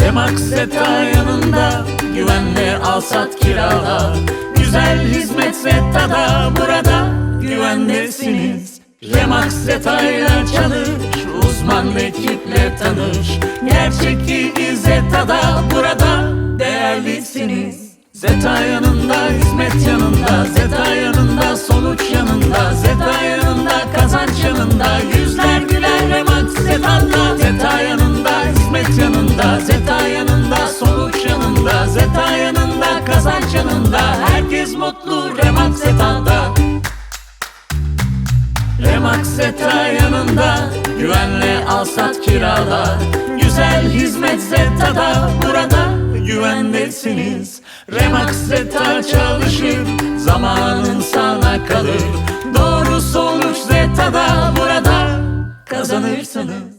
Remax Zeta yanında Güvenle al sat kirala. Güzel hizmet Zeta'da Burada güvendesiniz. Remax Zeta ile çalış Uzman ekiple tanış. Gerçek Zeta'da Burada değerlisiniz. Zeta yanında, hizmet yanında Zeta yanında, sonuç yanında Zeta yanında, kazanç yanında Zeta yanında, sonuç yanında Zeta yanında, kazanç yanında. Herkes mutlu Remax Zeta'da. Remax Zeta yanında Güvenle al sat kirala. Güzel hizmet Zeta'da Burada güvendesiniz. Remax Zeta çalışır Zamanın sana kalır. Doğru sonuç Zeta'da Burada kazanırsınız